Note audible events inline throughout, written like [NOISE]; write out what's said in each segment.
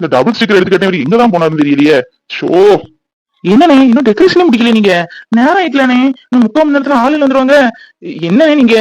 இந்த double sticker எடுத்துக்கிட்டே கேட்டேன் எங்க தான் போனாருன்னு தெரியலையே. ஷோ என்னண்ணே இன்னும் டெக்கரேஷனே முடிக்கல நீங்க. நேரம் ஆயிக்கலானே இன்னும் முக்கால் மணி நேரத்துல ஆளுங்க வந்துருவாங்க. என்னண்ணே நீங்க?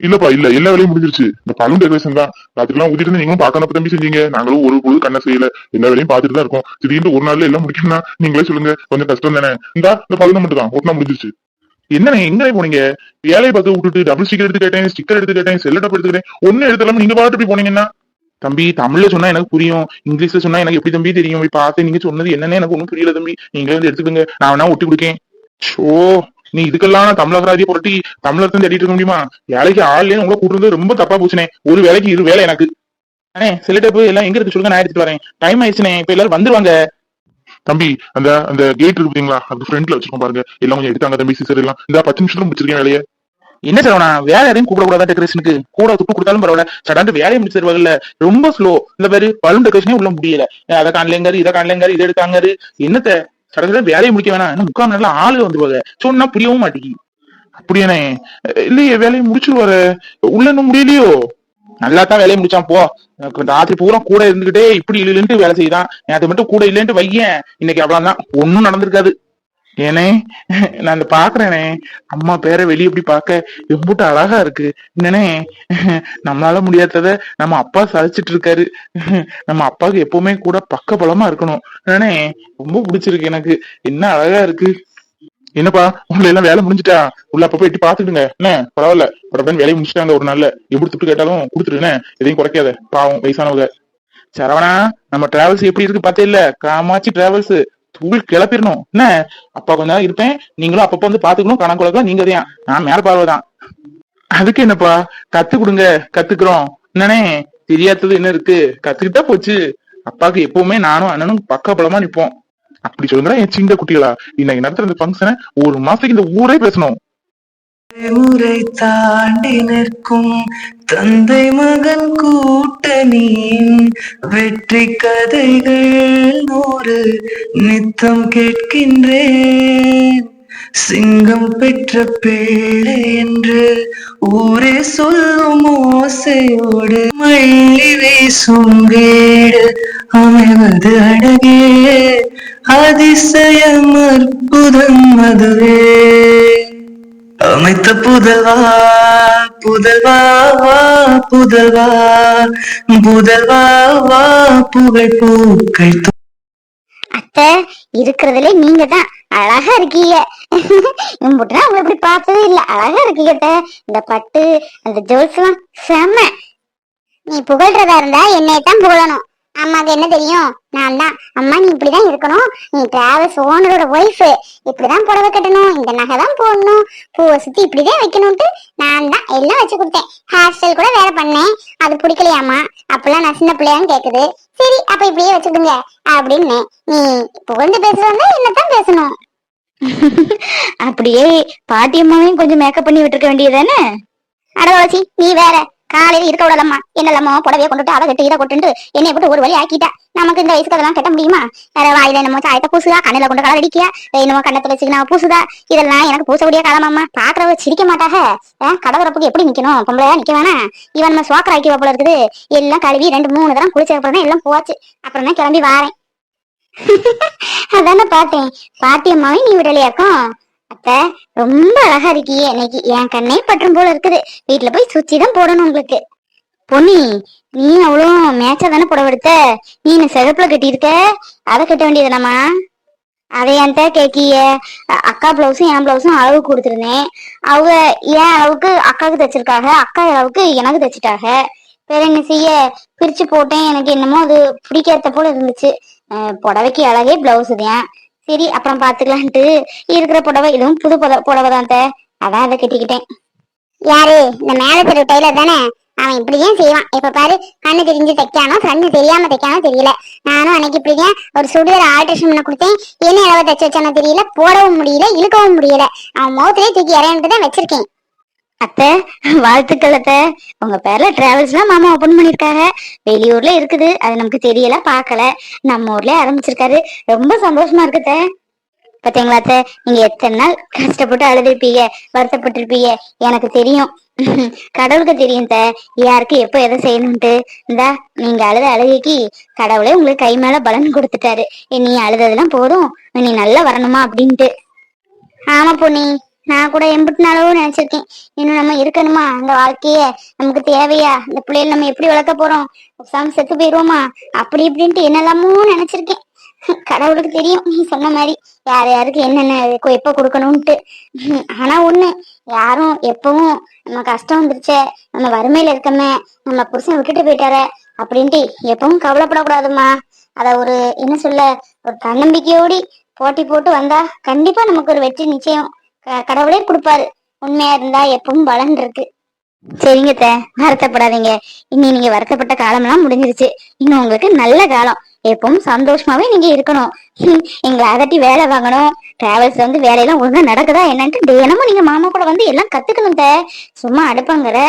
இல்லப்பா இல்ல. எல்லா வேலையும் முடிஞ்சிருச்சு. இந்த பலூன் டெக்கரேஷன் தான். ராத்திரிலாம் ஊதிட்டு இருந்து நீங்களும் பார்க்காம தம்பி செஞ்சீங்க. நாங்களும் ஒரு பொழுது கண்ணை செய்யல. எல்லா வேலையும் பார்த்துட்டு தான் இருக்கோம். திடீர்னு ஒரு நாள்ல எல்லாம் முடிக்கணும்னா நீங்களே சொல்லுங்க. கொஞ்சம் கஷ்டம் தானே. இந்தா இந்த பலூன் மட்டும் தான் ஒட்டினா முடிஞ்சிருச்சு. என்னண்ணே எங்க போனீங்க? வேலையை பார்த்து விட்டுட்டு டபுள் ஸ்டிக்கர் எடுத்து கேட்டேன் ஸ்டிக்கர் எடுத்து கேட்டேன் செல்ல டப் எடுத்து ஒண்ணு எடுத்தாலும் நீங்க பாட்டு போய் போனீங்கன்னா? தம்பி தமிழ்ல சொன்னா எனக்கு புரியும். இங்கிலீஷ்ல சொன்னா எனக்கு எப்படி தம்பி தெரியும்? போய் பார்த்து நீங்க சொன்னது என்னன்னு எனக்கு ஒண்ணும் புரியல தம்பி. நீங்களே வந்து எடுத்துக்கோங்க. நான் வேணா ஒட்டி கொடுக்கேன். ஷோ நீ இதுக்கெல்லாம் நான் தமிழகராஜி புரட்டி தமிழர் தேடிட்டு இருக்க முடியுமா? வேலைக்கு ஆள்லயே உங்களை கூட்டுறது ரொம்ப தப்பா போச்சுனே. ஒரு வேலைக்கு இரு வேலை எனக்கு. அண்ணே செல்லிட்டப்பு எல்லாம் எங்க இருக்கு சொல்லுங்க நான் எடுத்துட்டு வரேன். டைம் ஆயிடுச்சுனே இப்ப எல்லாரும் வந்துருவாங்க. தம்பி அந்த அந்த கேட் இருக்கு பாத்தீங்களா? அது ஃப்ரண்ட்ல வச்சிருக்கோம் பாருங்க. எல்லாம் கொஞ்சம் எடுத்தாங்க தம்பி சிசர் எல்லாம். இந்த பத்து நிமிஷத்துல முடிச்சிருக்கேன் வேலையை. என்ன சரவணா வேற யாரையும் கூப்பிடக்கூடாதா டெக்கரேஷனுக்கு கூட துட்டு கொடுத்தாலும் பரவாயில்ல. சடாண்டு வேலையை முடிச்சு தருவாங்கல்ல ரொம்ப ஸ்லோ இந்த மாதிரி பலூன் டெக்கரேஷனே உள்ள முடியல. அதை காணலங்காரு இதை காணலங்காரு இதை எடுத்தாங்காரு என்னத்த? சடங்குல வேலையை முடிக்க வேணாம். இன்னும் முக்கால் நேரம் ஆளு வந்துருவாங்க சொன்னா புரியவும் மாட்டேங்குது. அப்படியானே இல்லையே வேலையை முடிச்சிருவாரு. உள்ள இன்னும் முடியலையோ? நல்லா தான் வேலையை முடிச்சான் போ. ராத்திரி பூரா கூட இருந்துகிட்டே இப்படி இல்லைன்ட்டு வேலை செய்தான். அது மட்டும் கூட இல்லைன்ட்டு வையேன். இன்னைக்கு அவ்வளவுதான். ஒன்னும் நடந்திருக்காது. ஏனே நான் இந்த பாக்குறேனே. அம்மா பேரை வெளியே இப்படி பார்க்க எம்புட்டு அழகா இருக்கு. என்னனே நம்மளால முடியாதத நம்ம அப்பா சாதிச்சிட்டு இருக்காரு. நம்ம அப்பாவுக்கு எப்பவுமே கூட பக்க பலமா இருக்கணும். என்னனே ரொம்ப பிடிச்சிருக்கு எனக்கு. என்ன அழகா இருக்கு. என்னப்பா உங்களை எல்லாம் வேலை முடிஞ்சிட்டா? உள்ள அப்ப போயிட்டு பாத்துக்கிடுங்க. என்ன பரவாயில்ல. உடனே வேலையை முடிச்சிட்டாங்க ஒரு நாள்ல. எப்படி துட்டு கேட்டாலும் கொடுத்துருங்க எதையும் குறைக்காத. பாவம் வயசானவங்க. சரவணா நம்ம டிராவல்ஸ் எப்படி இருக்கு பார்த்தே இல்ல. காமாச்சி டிராவல்ஸ் தூள் கிளப்பிடணும். என்ன? அப்பா கொஞ்ச நேரம் இருப்பேன். நீங்களும் அப்பப்ப வந்து பாத்துக்கணும். கணக்குலக்கலாம் நீங்க தான். நான் மேல பார்வைதான் அதுக்கு என்னப்பா? கத்து கொடுங்க. கத்துக்கிறோம். என்னனே தெரியாதது என்ன இருக்கு? கத்துக்கிட்டா போச்சு. அப்பாவுக்கு எப்பவுமே நானும் அண்ணனும் பக்க பலமா நிப்போம். அப்படி சொல்லுங்க என் சிங்க குட்டிகளா. இன்னைக்கு நடத்துற இந்த ஃபங்க்ஷனை ஒரு மாசத்துக்கு இந்த ஊரே பேசணும். முறை தாண்டி நிற்கும் தந்தை மகன் கூட்டணியின் வெற்றி கதைகள் நூறு நித்தம் கேட்கின்றேன். சிங்கம் பெற்ற பிள்ளை என்று ஊரே சொல்லும் ஓசையோடு மல்லி வீசும் வீடு அமைவது அழகே. அதிசயம் அற்புதம் அதுவே. அமைத்த புதல்வா புதல்வா வா புதல்வா. புதல்வா வா புகழ் பூக்கள் தூ- அத்தை இருக்கிறதுல நீங்க தான் அழகா இருக்கீங்க. இம்புட்டுனா உங்களை இப்படி பார்த்ததே இல்ல. அழகா இருக்கீங்க அத்தை. இந்த பட்டு அந்த ஜோல்ஸ் எல்லாம் செம்ம நீ புகழ்றதா இருந்தா என்னைய தான் புகழணும். அம்மாக்கு என்ன தெரியும்? நான் தான் அம்மா நீ இப்படிதான் இருக்கணும். நீ டிராவல்ஸ் ஓனரோட ஒய்ஃப் இப்படிதான் புடவை கட்டணும். இந்த நகை தான் போடணும். பூவை சுத்தி இப்படிதான் வைக்கணும்ட்டு நான் தான் எல்லாம் வச்சு கொடுத்தேன். ஹேர் ஸ்டைல் கூட வேற பண்ணேன். அது பிடிக்கலையாமா அப்பெல்லாம் நான் சின்ன பிள்ளையான்னு கேக்குது. சரி அப்ப இப்படியே வச்சுடுங்க அப்படின்னு நீ புகழ்ந்து பேசுறதா என்னத்தான் பேசணும்? அப்படியே பாட்டியம்மாவையும் கொஞ்சம் மேக்கப் பண்ணி விட்டுருக்க வேண்டியதானே அடவாச்சி நீ வேற. காலையில இருக்க விடலம்மா. என்னலம்மா புடவைய கொண்டுட்டு அதை கட்டு இதை கொட்டுண்டு என்னைய போட்டு ஒரு வழி ஆக்கிட்டா. நமக்கு இந்த வயசுக்கு அதெல்லாம் கட்ட முடியுமா? வேற வாயில என்னமோ சாயத்தை பூசுதா கண்ணில கொண்டு கலர் அடிக்கியா? என்னமோ கண்ணத்துல வச்சுக்கணும் பூசுதா? இதெல்லாம் எனக்கு பூசக்கூடிய காலமாம்மா. பாக்குறவ சிரிக்க மாட்டாக. கடவுறப்புக்கு எப்படி நிக்கணும்? பொம்பளையா நிக்க வேணா. இவன் நம்ம சோக்கர் ஆக்கி போல இருக்குது. எல்லாம் கழுவி ரெண்டு மூணு தரம் குளிச்ச அப்புறம் தான் எல்லாம் போச்சு. அப்புறம் தான் கிளம்பி வாரேன். [LAUGHS] அதான பார்த்தேன். பாட்டி அம்மாவையும் நீ விடலையாக்கும்? அத்த ரொம்ப அழகா இருக்கியே. இன்னைக்கு என் கண்ணே பற்றும் போல இருக்குது. வீட்டுல போய் சுச்சி தான் போடணும் உங்களுக்கு. பொன்னி நீ அவ்வளோ மேட்சா தானே புடவை எடுத்த? நீ என்ன சிகப்புல கட்டியிருக்க? அதை கட்ட வேண்டியதுனம்மா அதை என்கிட்ட கேக்கிய அக்கா பிளவுஸும் என் பிளவுஸும் அளவு கொடுத்துருந்தேன். அவங்க என் அளவுக்கு அக்காவுக்கு தைச்சிருக்காங்க. அக்கா அளவுக்கு எனக்கு தைச்சிட்டாங்க. வேற என்ன செய்ய? பிரிச்சு போட்டேன். எனக்கு என்னமோ அது பிடிக்காத போல இருந்துச்சு. புடவைக்கு அழகே பிளவுஸ் தான். சரி அப்புறம் பாத்துக்கலான்ட்டு இருக்கிற புடவை இதுவும் புது புட- புடவை தான் அதான் அதை கட்டிக்கிட்டேன். யாரு? இந்த மேல தெரு டெய்லர் தானே? அவன் இப்படிதான் செய்வான்? இப்ப பாரு கண்ணு தெரிஞ்சு தைக்கானோ கண்ணு தெரியாம தைக்கானோ தெரியல. நானும் அன்னைக்கு இப்படிதான் ஒரு சுடிதார் ஆல்ட்ரேஷன் பண்ண கொடுத்தேன். என்ன அளவு தைச்சு வச்சானோ தெரியல. போடவும் முடியல இழுக்கவும் முடியல. அவன் முகத்திலே தூக்கி இறையன்ட்டு தான் வச்சிருக்கேன். அத்தை வாழ்த்துக்கள் அத்தை. உங்க பேர்ல டிராவல்ஸ்லாம் மாமா ஓபன் பண்ணிருக்காங்க. வெளியூர்ல இருக்குது. அது நமக்கு தெரியல பார்க்கல. நம்ம ஊர்ல ஆரம்பிச்சிருக்காரு. ரொம்ப சந்தோஷமா இருக்குத்த பாத்தீங்களா அத்தை? நீங்க எத்தனை நாள் கஷ்டப்பட்டு அழுதுருப்பீங்க வருத்தப்பட்டிருப்பீங்க. எனக்கு தெரியும். கடவுளுக்கு தெரியும் த யாருக்கு எப்ப எதை செய்யணும்ட்டு இந்தா நீங்க அழுத அழுகைக்கு கடவுளே உங்களுக்கு கை மேல பலன் கொடுத்துட்டாரு. நீ அழுததெல்லாம் போதும். நீ நல்லா வரணுமா அப்படின்ட்டு. ஆமா பொண்ணி நான் கூட எம்பிட்டினாலும் நினைச்சிருக்கேன். இன்னும் நம்ம இருக்கணுமா? அந்த வாழ்க்கைய நமக்கு தேவையா? இந்த பிள்ளைகள் நம்ம எப்படி வளர்க்க போறோம்? உசாம செத்து போயிருவோமா? அப்படி இப்படின்ட்டு என்னெல்லாமோ நினைச்சிருக்கேன். கடவுளுக்கு தெரியும். நீ சொன்ன மாதிரி யார் யாருக்கு என்னென்ன எப்போ கொடுக்கணும்ட்டு ஆனா ஒண்ணு யாரும் எப்பவும் நம்ம கஷ்டம் வந்துருச்சே நம்ம வறுமையில இருக்கமே நம்ம புருஷன் விட்டுட்டு போயிட்டார அப்படின்ட்டு எப்பவும் கவலைப்படக்கூடாதும்மா அத ஒரு என்ன சொல்ல ஒரு தன்னம்பிக்கையோடி போட்டி போட்டு வந்தா கண்டிப்பா நமக்கு ஒரு வெற்றி நிச்சயம். கடவுளே கொடுப்பாரு. உண்மையா இருந்தா எப்பவும் பலன் இருக்கு சரிங்க தே வருத்தப்படாதீங்க. இனி நீங்க வருத்தப்பட்ட காலம்லாம் முடிஞ்சிருச்சு. இன்னும் உங்களுக்கு நல்ல காலம். எப்பவும் சந்தோஷமாவே நீங்க இருக்கணும். எங்களை அதட்டி வேலை வாங்கணும். டிராவல்ஸ் வந்து வேலையெல்லாம் ஒழுங்கா நடக்குதா என்னன்ட்டு தினமும் நீங்க மாமா கூட வந்து எல்லாம் கத்துக்கணும் தே சும்மா அடுப்பாங்கிற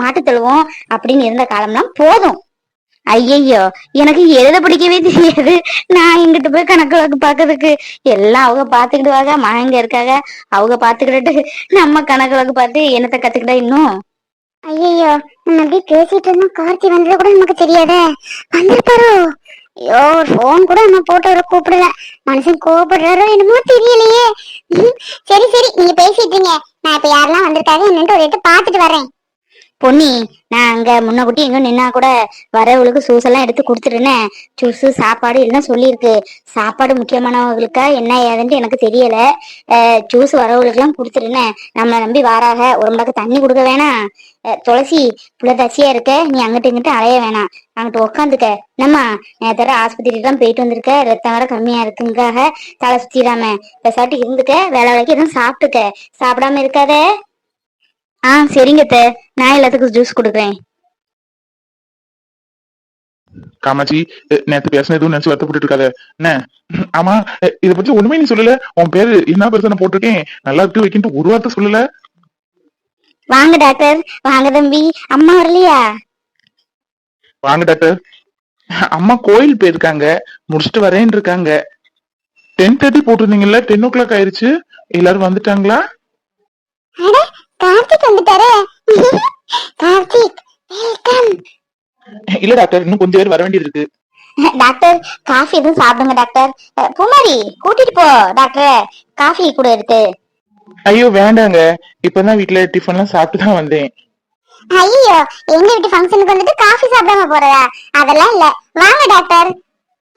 மாட்டு தழுவோம் அப்படின்னு இருந்த காலம்லாம் போதும். ஐயையோ எனக்கு எழுத பிடிக்கவே தெரியாது. நான் எங்கிட்ட போய் கணக்கு வழக்கு பாக்குறதுக்கு. எல்லாம் அவங்க பாத்துக்கிடுவாங்க மகங்க இருக்காங்க. அவங்க பாத்துக்கிட்டு நம்ம கணக்கு வழக்கு பார்த்து என்னத்த கத்துக்கிட்டா இன்னும்? ஐயையோ நம்ம அப்படியே பேசிட்டு இருந்தோம். கார்த்தி வந்தது கூட நமக்கு தெரியாதே. வந்திருப்பாரோ? ஐயோ போன் கூட நம்ம போட்டு கூப்பிடல. மனுஷன் கோபப்படுறாரோ என்னமோ தெரியலையே. ம், சரி சரி நீங்க பேசிட்டு இருங்க. நான் இப்ப யாரெல்லாம் வந்திருக்காங்க என்னன்ட்டு ஒரு எட்டு பாத்துட்டு வரேன் பொன்னி நான் அங்க முன்னகுட்டி எங்க நின்னா கூட வரவங்களுக்கு ஜூஸ் எல்லாம் எடுத்து கொடுத்துருனேன் சூஸ் சாப்பாடு எல்லாம் சொல்லியிருக்கு? சாப்பாடு முக்கியமானவங்களுக்கா என்ன ஏதுன்ட்டு எனக்கு தெரியல. ஜூஸ் வரவங்களுக்கு எல்லாம் கொடுத்துருனேன் நம்மளை நம்பி வாராக ஒரு மடக்கு தண்ணி கொடுக்க வேணாம். துளசி புள்ள இருக்க நீ அங்கிட்டு இங்கிட்டு அலைய வேணாம். அங்கிட்டு உக்காந்துக்க. என்னம்மா நேத்தர ஆஸ்பத்திரிக்கு தான் போயிட்டு வந்திருக்க? ரத்தம் வர கம்மியா இருக்குங்காக. தலை சுத்திடாம. பெசாட்டி இருந்துக்க. வேலை வேலைக்கு எதுவும் சாப்பிட்டுக்க. சாப்பிடாம இருக்காதே. ஆ சரிங்க அத்தை. நான் எல்லாத்துக்கும் ஜூஸ் கொடுக்குறேன். காமாட்சி அஹ் நேத்து பேசின எதுவும் நினைச்சு வருத்தப்பட்டு இருக்காத என்ன? ஆமா அஹ் இத பத்தி ஒண்ணுமே நீ சொல்லல. உன் பேரு என்ன பெருசா நான் போட்டிருக்கேன். நல்லா இருக்கு வைக்கிட்டு ஒரு வார்த்தை சொல்லல. வாங்க டாக்டர். வாங்க தம்பி. அம்மா வரலையா? வாங்க டாக்டர். அம்மா கோயில் போயிருக்காங்க. முடிச்சுட்டு வரேன்னு இருக்காங்க டென் தேர்ட்டி போட்டிருந்தீங்கல்ல? டென் ஓ கிளாக் ஆயிருச்சு. எல்லாரும் வந்துட்டாங்களா? அட கார்த்திக் வந்துட்டாரே கார்த்திக் வெல்கம் இல்ல டாக்டர் இன்னும் கொஞ்சம் பேர் வர வேண்டியது இருக்கு. டாக்டர் காஃபி எதுவும் சாப்பிடுங்க டாக்டர். பூமாரி கூட்டிட்டு போ டாக்டர். காஃபி கூட எடுத்து. ஐயோ வேண்டாங்க. இப்பதான் வீட்டுல டிஃபன் எல்லாம் சாப்பிட்டு தான் வந்தேன். ஐயோ எங்க வீட்டு ஃபங்க்ஷனுக்கு வந்துட்டு காஃபி சாப்பிடாம போறதா? அதெல்லாம் இல்ல. வாங்க டாக்டர்.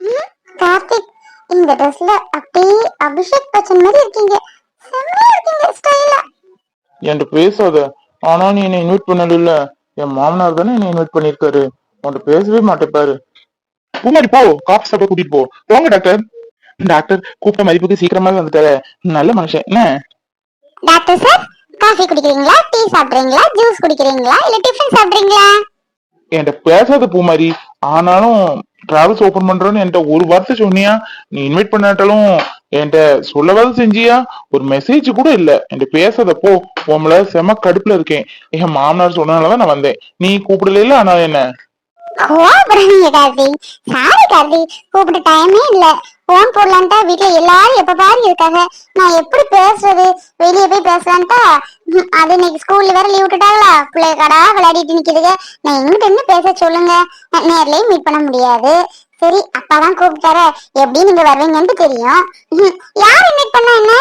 ம், கார்த்திக் இந்த ட்ரெஸ்ல அப்படியே அபிஷேக் பச்சன் மாதிரி இருக்கீங்க. செம்மையா இருக்கீங்க ஸ்டைலா என்கிட்ட பேசாத ஆனா நீ என்னை இன்வைட் பண்ணல என் மாமனார் தானே என்னை இன்வைட் பண்ணிருக்காரு உன்கிட்ட பேசவே மாட்டேப்பாரு பூமாரி போ காஃபி சாப்பிட கூட்டிட்டு போ. போங்க டாக்டர் டாக்டர் கூப்பிட்ட மதிப்புக்கு சீக்கிரமாவே வந்துட்டாரு. நல்ல மனுஷன். என்ன? டாக்டர் சார் காஃபி குடிக்கிறீங்களா? டீ சாப்பிடுறீங்களா? ஜூஸ் குடிக்கிறீங்களா? இல்ல டிஃபன் சாப்பிடுறீங்களா? என்கிட்ட பேசாத பூமாரி ஆனாலும் டிராவல்ஸ் ஓபன் பண்றோன்னு என்கிட்ட ஒரு வார்த்தை சொன்னியா? நீ இன்வைட் பண்ணாட்டாலும் என்கிட்ட சொல்லவாது செஞ்சியா? ஒரு மெசேஜ் கூட இல்ல. என்கிட்ட பேசாத போ. உங்கள செம கடுப்புல இருக்கேன். என் மாமனார் சொன்னதுனாலதான் நான் வந்தேன். நீ கூப்பிடல ஆனா என்ன? கோபுறாங்க கார்த்திக் சாரி கார்த்திக் கூப்பிட்ட டைமே இல்ல. போன் போடலான்ட்டா வீட்டுல எல்லாரும் எப்ப பாரு இருக்காங்க. நான் எப்படி பேசுறது? வெளியே போய் பேசலான்ட்டா? ம், அது இன்னைக்கு ஸ்கூல்ல வேற லீவ் விட்டுட்டாங்களா? பிள்ளைய கடா விளையாடிட்டு நிக்குதுங்க. நான் எங்கிட்ட என்ன பேச சொல்லுங்க? நான் மீட் பண்ண முடியாது. சரி அப்பாதான் கூப்பிட்டாரு. எப்படி நீங்க வருவீங்கன்னு தெரியும். யார் இன்வைட் பண்ண என்ன?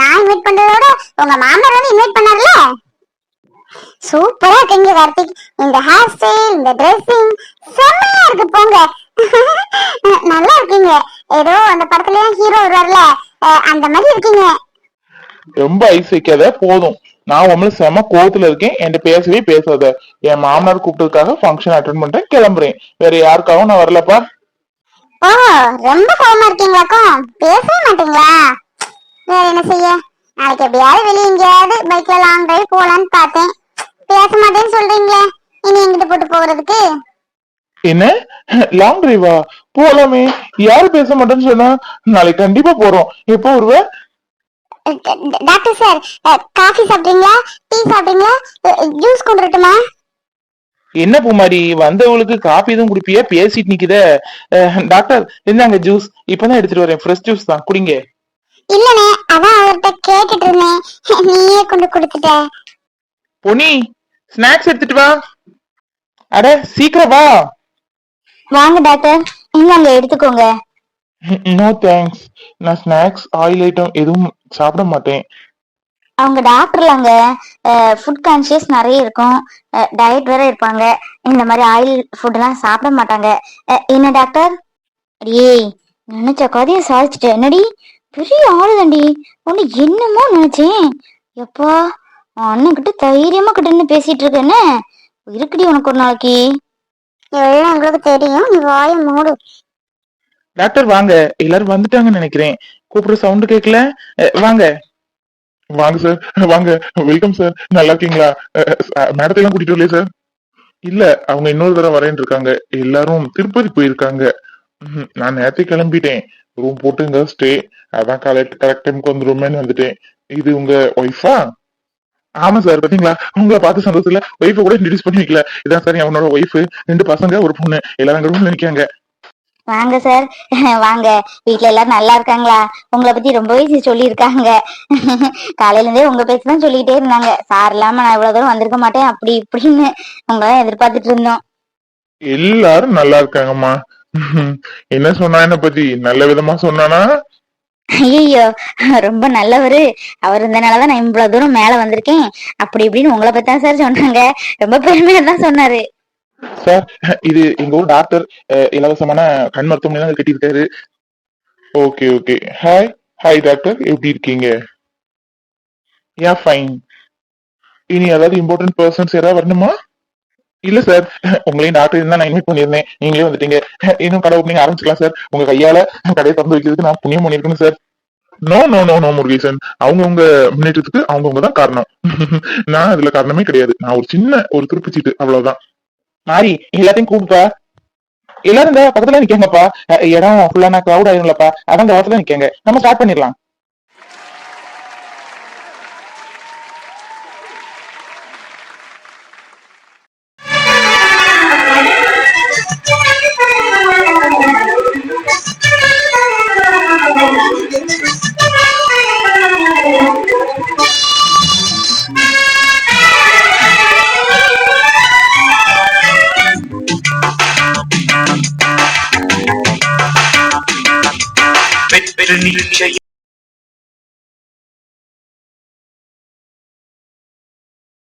நான் இன்வைட் பண்றதோட உங்க மாமனார் வந்து இன்வைட் பண்ணார்ல? சூப்பரா இருக்குங்க கார்த்திக். இந்த ஹேர் ஸ்டைல் இந்த ட்ரெஸ்ஸிங் செம்மையா இருக்கு போங்க. [LAUGHS] நல்லா இருக்கீங்க. ஏதோ அந்த படத்துல ஹீரோ வருவார்ல. அந்த மாதிரி இருக்கீங்க. ரொம்ப ஐஸ் வைக்காத போதும். நான் உங்களை செம கோவத்துல இருக்கேன். என்கிட்ட பேசவே பேசாத. என் மாமனார் கூப்பிட்டதுக்காக ஃபங்க்ஷன் அட்டன் பண்றேன். கிளம்புறேன். வேற யாருக்காகவும் நான் வரலப்பா. ஓ ரொம்ப கோவமா இருக்கீங்களாக்கும் பேசவே மாட்டீங்களா? வேற என்ன செய்ய? நாளைக்கு எப்படியாவது வெளியே எங்கேயாவது பைக்ல லாங் டிரைவ் போலான்னு பார்த்தேன். பேச மாட்டேன்னு சொல்றீங்களே இனி எங்கிட்ட போட்டு போறதுக்கு? என்ன? லாங் டிரைவா போலாமே. யாரு பேச மாட்டேன்னு சொன்னா நாளைக்கு கண்டிப்பா போறோம். எப்போ வருவ? டாக்டர் சார் காஃபி சாப்பிட்றீங்களா? டீ சாப்பிட்றீங்களா? ஜூஸ் கொண்டு வரட்டுமா? என்ன பூமாரி வந்தவங்களுக்கு காப்பி எதுவும் குடிப்பியா? பேசிட்டு நிக்குதே. டாக்டர் இந்தாங்க ஜூஸ் இப்பதான் எடுத்துட்டு வரேன். ஃப்ரெஷ் ஜூஸ் தான். குடிங்க. இல்லனே அதான் அவர்கிட்ட கேட்டுட்டு இருந்தேன். நீயே கொண்டு கொடுத்துட்ட. பொன்னி ஸ்நாக்ஸ் எடுத்துட்டு வா. அட சீக்கிரம் வா. வாங்க டாக்டர் இந்தாங்க எடுத்துக்கோங்க. [LAUGHS] நோ தேங்க்ஸ் நான் ஸ்நாக்ஸ் ஆயில் ஐட்டம் எதுவும் சாப்பிட மாட்டேன். அவங்க டாக்டர்லாங்க ஃபுட் கான்சியஸ் நிறைய இருக்கும். டயட் வேற இருப்பாங்க. இந்த மாதிரி ஆயில் ஃபுட்லாம் சாப்பிட மாட்டாங்க. என்ன டாக்டர் ஏய் நினைச்ச கதையை சாதிச்சுட்டு. என்னடி? பெரிய ஆளுதாண்டி. உன்னை என்னமோ நினைச்சேன். எப்பா அண்ணன்கிட்ட தைரியமா கிட்ட பேசிட்டு இருக்கேன்னு இருக்குடி உனக்கு ஒரு நாளைக்கு. எல்லாம் எங்களுக்கு தெரியும். நீ வாய மூடு. டாக்டர் வாங்க. எல்லாரும் வந்துட்டாங்கன்னு நினைக்கிறேன். கூப்பிடுற சவுண்ட் கேட்கல வாங்க. வாங்க சார் வாங்க. வெல்கம் சார் நல்லா இருக்கீங்களா மேடத்தை எல்லாம் கூட்டிட்டு வரலையே சார் இல்ல அவங்க இன்னொரு தடவை வரேன் இருக்காங்க. எல்லாரும் திருப்பதி போயிருக்காங்க. நான் நேரத்தை கிளம்பிட்டேன். ரூம் போட்டு இங்க ஸ்டே அதான் கரெக்ட் கரெக்ட் டைமுக்கு வந்துருமேன்னு வந்துட்டேன். இது உங்க ஒய்ஃபா ஆமா சார் பாத்தீங்களா? உங்களை பார்த்து சந்தோஷத்துல ஒய்ஃபை கூட இன்ட்ரடியூஸ் பண்ணி வைக்கல. இதான் சார் அவனோட ஒய்ஃப் ரெண்டு பசங்க ஒரு பொண்ணு. எல்லாரும் ரூம்ல நிக்காங்க வாங்க சார் [LAUGHS] வாங்க. வீட்ல எல்லாரும் நல்லா இருக்காங்களா? உங்களை பத்தி ரொம்பவே சொல்லியிருக்காங்க. [LAUGHS] காலையில இருந்தே உங்க பேச்சு தான் சொல்லிக்கிட்டே இருந்தாங்க. சார் இல்லாம நான் இவ்வளவு தூரம் வந்திருக்க மாட்டேன். அப்படி இப்படின்னு உங்களதான் எதிர்பார்த்துட்டு இருந்தோம். எல்லாரும் நல்லா இருக்காங்கம்மா. [LAUGHS] என்ன சொன்னா என்ன பத்தி? நல்ல விதமா சொன்னானா? ஐயோ ரொம்ப நல்லவரு. அவர் இருந்தனாலதான் நான் இவ்வளவு தூரம் மேல வந்திருக்கேன். அப்படி இப்படின்னு உங்களை பத்தி தான் சார் சொன்னாங்க. ரொம்ப பெருமையா தான் சொன்னாரு. சார் இது எங்க ஊர் டாக்டர் இலவசமான கண் மருத்துவமனை தான் கட்டியிருக்காரு. Okay okay hi hi doctor எப்படி இருக்கீங்க? யா ஃபைன் இனி ஏதாவது இம்பார்ட்டன்ட் பர்சன்ஸ் யாராவது வரணுமா? இல்ல சார் உங்களையும் டாக்டர் தான் நான் இன்வைட் பண்ணியிருந்தேன். நீங்களே வந்துட்டீங்க. இன்னும் கடை ஓப்பனிங் ஆரம்பிச்சுக்கலாம் சார் உங்க கையால கடையை திறந்து வைக்கிறதுக்கு நான் புண்ணியம் பண்ணிருக்கேன் sir no no no no Murugesan. அவங்கவுங்க முன்னேற்றத்துக்கு அவங்கவுங்க தான் காரணம். [LAUGHS] நான் அதுல காரணமே கிடையாது. நான் ஒரு சின்ன ஒரு துருப்புச்சீட்டு அவ்வளவுதான். மாறி எல்லாத்தையும் கூப்பிப்பா எல்லாரும் இந்த பக்கத்துல நிக்கங்கப்பா. இடம் ஃபுல்லான கிரௌட் ஆயிரும்லப்பா அதான் இந்த இடத்துல நிக்கங்க. நம்ம ஸ்டார்ட் பண்ணிடலாம்.